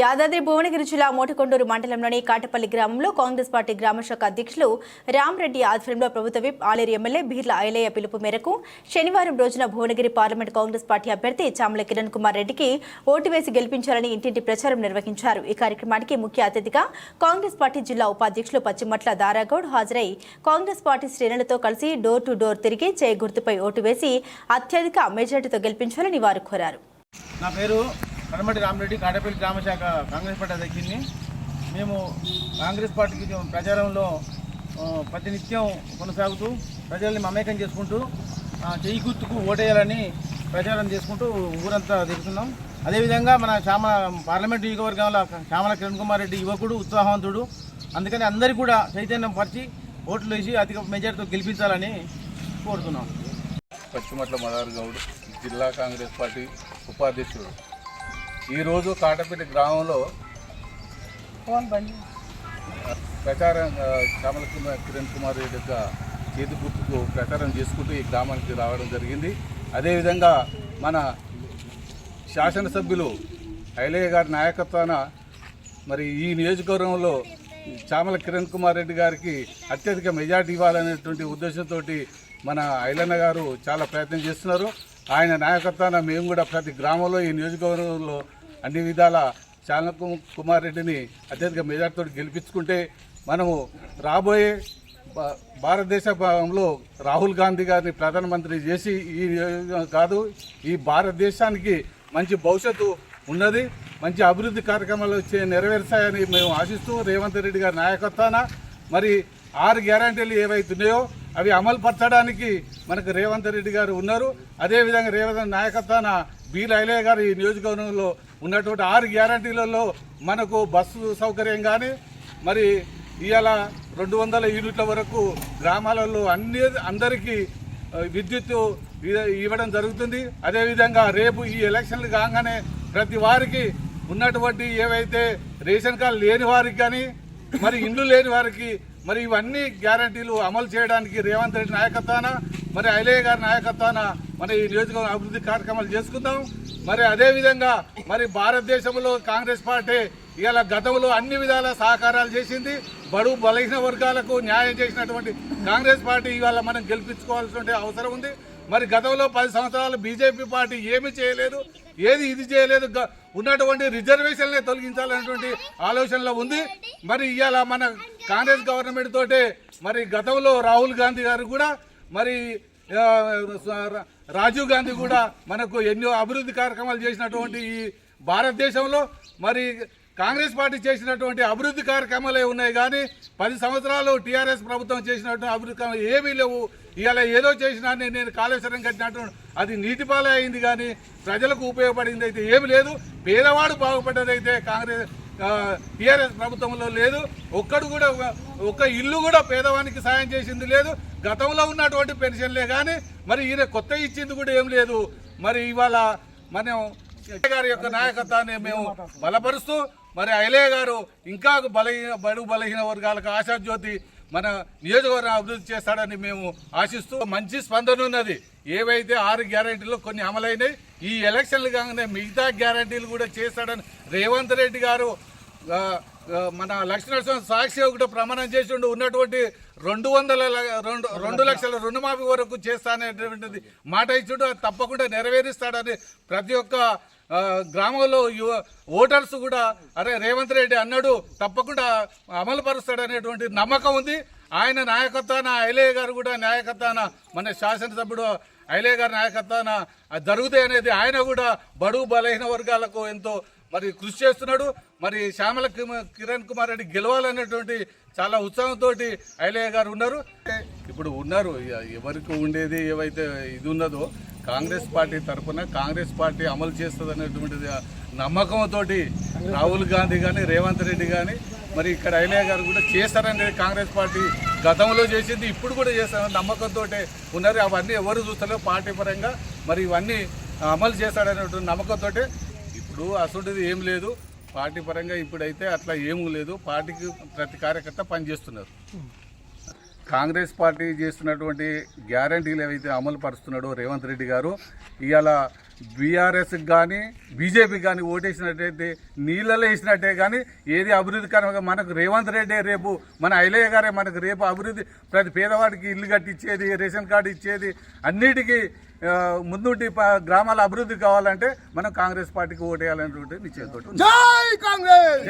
యాదాద్రి భువనగిరి జిల్లా మోటకొండూరు మండలంలోని కాటపల్లి గ్రామంలో కాంగ్రెస్ పార్టీ గ్రామశాఖ అధ్యక్షులు రామ్రెడ్డి ఆధ్వర్యంలో ప్రభుత్వ విప్ ఆలేరు ఎమ్మెల్యే బీర్ల ఐలయ్య పిలుపు మేరకు శనివారం రోజున భువనగిరి పార్లమెంట్ కాంగ్రెస్ పార్టీ అభ్యర్థి చామల కిరణ్ కుమార్ రెడ్డికి ఓటు వేసి గెలిపించాలని ఇంటింటి ప్రచారం నిర్వహించారు. ఈ కార్యక్రమానికి ముఖ్య అతిథిగా కాంగ్రెస్ పార్టీ జిల్లా ఉపాధ్యక్షులు పచ్చిమట్ల దారాగౌడ్ హాజరై కాంగ్రెస్ పార్టీ శ్రేణులతో కలిసి డోర్ టు డోర్ తిరిగి చేయి గుర్తుపై ఓటు వేసి అత్యధిక మెజార్టీతో గెలిపించాలని వారు కోరారు. నా పేరు కనమటి రామరెడ్డి కాడపల్లి గ్రామశాఖ కాంగ్రెస్ పార్టీ అధ్యక్షుడిని. మేము కాంగ్రెస్ పార్టీకి ప్రచారంలో ప్రతినిత్యం కొనసాగుతూ ప్రజల్ని మమేకం చేసుకుంటూ ఆ, చెయ్యి గుర్తుకు ఓటేయాలని ప్రచారం చేసుకుంటూ ఊరంతా తిరుగుతున్నాం. అదేవిధంగా మన శ్యామ పార్లమెంట్ నియోజకవర్గంలో శ్యామల కిరణ్ కుమార్ రెడ్డి యువకుడు ఉత్సాహవంతుడు. అందుకని అందరికీ కూడా చైతన్యం పరిచి ఓట్లు వేసి అధిక మెజార్టీతో గెలిపించాలని కోరుతున్నాం. పశ్చిమట్ల మదార్ గౌడ్ జిల్లా కాంగ్రెస్ పార్టీ ఉపాధ్యక్షుడు. ఈరోజు కాటపల్లి గ్రామంలో ప్రచారం శ్యామల కుమార్ కిరణ్ కుమార్ రెడ్డి యొక్క చేతి గుర్తుకు ప్రచారం చేసుకుంటూ ఈ గ్రామానికి రావడం జరిగింది. అదేవిధంగా మన శాసనసభ్యులు ఐలయ్య గారి నాయకత్వాన మరి ఈ నియోజకవర్గంలో చామల కిరణ్ కుమార్ రెడ్డి గారికి అత్యధిక మెజార్టీ ఇవ్వాలనేటువంటి ఉద్దేశంతో మన ఐలన్న గారు చాలా ప్రయత్నం చేస్తున్నారు. ఆయన నాయకత్వాన మేము కూడా ప్రతి గ్రామంలో ఈ నియోజకవర్గంలో అన్ని విధాల చామల కుమార్ రెడ్డిని అత్యధిక మెజార్టీతో గెలిపించుకుంటే మనము రాబోయే భారతదేశ భారతదేశంలో రాహుల్ గాంధీ గారిని ప్రధానమంత్రి చేసి ఈ కాదు ఈ భారతదేశానికి మంచి భవిష్యత్తు ఉన్నది మంచి అభివృద్ధి కార్యక్రమాలు వచ్చే నెరవేరుస్తాయని మేము ఆశిస్తూ రేవంత్ రెడ్డి గారి నాయకత్వాన మరి ఆరు గ్యారంటీలు ఏవైతున్నాయో అవి అమలు పరచడానికి మనకు రేవంత్ రెడ్డి గారు ఉన్నారు. అదేవిధంగా రేవంత్ నాయకత్వాన బి లైలయ్య గారు ఈ నియోజకవర్గంలో ఉన్నటువంటి ఆరు గ్యారంటీలలో మనకు బస్సు సౌకర్యం కానీ మరి ఇవాళ రెండు వందల యూనిట్ల వరకు గ్రామాలలో అన్ని అందరికీ విద్యుత్ ఇవ్వడం జరుగుతుంది. అదేవిధంగా రేపు ఈ ఎలక్షన్లు కాగానే ప్రతి వారికి ఉన్నటువంటి ఏవైతే రేషన్ కార్డు లేని వారికి కానీ మరి ఇండ్లు లేని వారికి మరి ఇవన్నీ గ్యారంటీలు అమలు చేయడానికి రేవంత్ రెడ్డి నాయకత్వాన మరి ఐలయ్య గారి నాయకత్వాన మన ఈ నియోజకవర్గ అభివృద్ధి కార్యక్రమాలు చేసుకుందాం. మరి అదేవిధంగా మరి భారతదేశంలో కాంగ్రెస్ పార్టీ ఇవాళ గతంలో అన్ని విధాల సహకారాలు చేసింది. బడుగు బలహీన వర్గాలకు న్యాయం చేసినటువంటి కాంగ్రెస్ పార్టీ ఇవాళ మనం గెలిపించుకోవాల్సిన అవసరం ఉంది. మరి గతంలో పది సంవత్సరాలు బీజేపీ పార్టీ ఏమీ చేయలేదు ఏది ఇది చేయలేదు గ- ఉన్నటువంటి రిజర్వేషన్లే తొలగించాలనేటువంటి ఆలోచనలో ఉంది. మరి ఇవాళ మన కాంగ్రెస్ గవర్నమెంట్ తోటే మరి గతంలో రాహుల్ గాంధీ గారు కూడా మరి రాజీవ్ గాంధీ కూడా మనకు ఎన్నో అభివృద్ధి కార్యక్రమాలు చేసినటువంటి ఈ భారతదేశంలో మరి కాంగ్రెస్ పార్టీ చేసినటువంటి అభివృద్ధి కార్యక్రమాలే ఉన్నాయి కానీ పది సంవత్సరాలు టీఆర్ఎస్ ప్రభుత్వం చేసినటువంటి అభివృద్ధి ఏమీ లేవు. ఇవాళ ఏదో చేసినా నేను నేను కాళేశ్వరం కట్టినట్టు అది నీటిపాలే అయింది కానీ ప్రజలకు ఉపయోగపడింది అయితే ఏమి లేదు. పేదవాడు బాగుపడ్డదైతే కాంగ్రెస్ టీఆర్ఎస్ ప్రభుత్వంలో లేదు. ఒక్కడు కూడా ఒక- ఒక్క ఇల్లు కూడా పేదవానికి సాయం చేసింది లేదు. గతంలో ఉన్నటువంటి పెన్షన్లే కానీ మరి ఈయన కొత్త ఇచ్చింది కూడా ఏం లేదు. మరి ఇవాళ మనం గారి యొక్క నాయకత్వాన్ని మేము బలపరుస్తూ మరి ఐలయ్య గారు ఇంకా బలహీన బడుగు బలహీన వర్గాలకు ఆశాజ్యోతి మన నియోజకవర్గం అభివృద్ధి చేస్తాడని మేము ఆశిస్తూ మంచి స్పందన ఉన్నది. ఏవైతే ఆరు గ్యారంటీలు కొన్ని అమలైనాయి ఈ ఎలక్షన్లు కాగానే మిగతా గ్యారంటీలు కూడా చేస్తాడని రేవంత్ రెడ్డి గారు మన లక్ష్మీనరసింహ సాక్షి ఒకటి ప్రమాణం చేసి ఉన్నటువంటి రెండు వందల రెండు రెండు లక్షల రుణమాఫీ వరకు చేస్తాననేటువంటిది మాట ఇచ్చుడు. అది తప్పకుండా నెరవేరుస్తాడని ప్రతి ఒక్క గ్రామంలో యువ ఓటర్స్ కూడా అరే రేవంత్ రెడ్డి అన్నాడు తప్పకుండా అమలు పరుస్తాడనేటువంటి నమ్మకం ఉంది. ఆయన నాయకత్వాన ఐలయ్య గారు కూడా నాయకత్వాన మన శాసనసభ్యుడు ఐలయ్య గారి నాయకత్వాన అది జరుగుతాయి అనేది ఆయన కూడా బడుగు బలహీన వర్గాలకు ఎంతో మరి కృషి చేస్తున్నాడు. మరి శ్యామల కిమ- కిరణ్ కుమార్ రెడ్డి గెలవాలనేటువంటి చాలా ఉత్సాహంతో ఐలయ్య గారు ఉన్నారు. ఇప్పుడు ఉన్నారు. ఇక ఎవరికి ఉండేది ఏవైతే ఇది ఉన్నదో కాంగ్రెస్ పార్టీ తరఫున కాంగ్రెస్ పార్టీ అమలు చేస్తుంది అనేటువంటిది నమ్మకంతో రాహుల్ గాంధీ కానీ రేవంత్ రెడ్డి కానీ మరి ఇక్కడ ఐలయ్య గారు కూడా చేస్తారనేది కాంగ్రెస్ పార్టీ గతంలో చేసింది ఇప్పుడు కూడా చేస్తారని నమ్మకంతో ఉన్నారు. అవన్నీ ఎవరు చూస్తలేరు. పార్టీ పరంగా మరి ఇవన్నీ అమలు చేస్తాడనేటువంటి నమ్మకంతో ఇప్పుడు అసలుంటిది ఏం లేదు. పార్టీ పరంగా ఇప్పుడైతే అట్లా ఏమీ లేదు. పార్టీకి ప్రతి కార్యకర్త పనిచేస్తున్నారు కాంగ్రెస్ పార్టీ చేస్తున్నటువంటి గ్యారంటీలు ఏవైతే అమలు పరుస్తున్నాడో రేవంత్ రెడ్డి గారు ఇవాళ బీఆర్ఎస్కి కానీ బీజేపీకి కానీ ఓటేసినట్టయితే నీళ్ళలో వేసినట్టే కానీ ఏది అభివృద్ధికరంగా మనకు రేవంత్ రెడ్డి రేపు మన ఐలయ్య గారే మనకు రేపు అభివృద్ధి ప్రతి పేదవాడికి ఇల్లు కట్టించేది రేషన్ కార్డు ఇచ్చేది అన్నిటికీ ముందుండి ప- గ్రామాల అభివృద్ధి కావాలంటే మనం కాంగ్రెస్ పార్టీకి ఓటేయాలనేటువంటి నిశ్చయంతో జై కాంగ్రెస్!